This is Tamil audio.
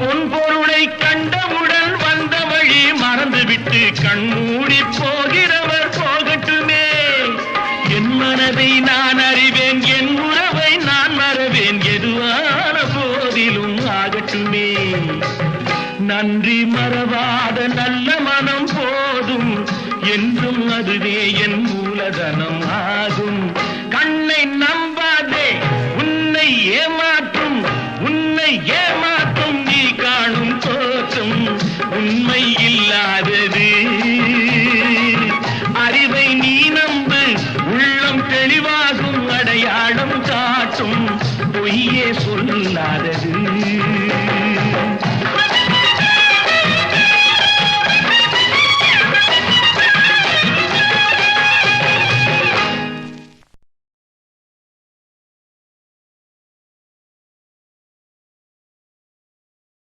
பொன் பொருளை கண்டவுடன் வந்த வழி மறந்துவிட்டு கண்மூடி போகிறவர் போகட்டுமே. என் மனதை நான் அறிவேன் என் உறவை நான் மறவேன். எதுவான போதிலும் ஆகட்டுமே. நன்றி மறவாத நல்ல மனம் போதும். என்றும் அதுவே என் மூலதனம் ஆகும். உண்மை இல்லாதது. அறிவை நீ நம்பு உள்ளம் தெளிவா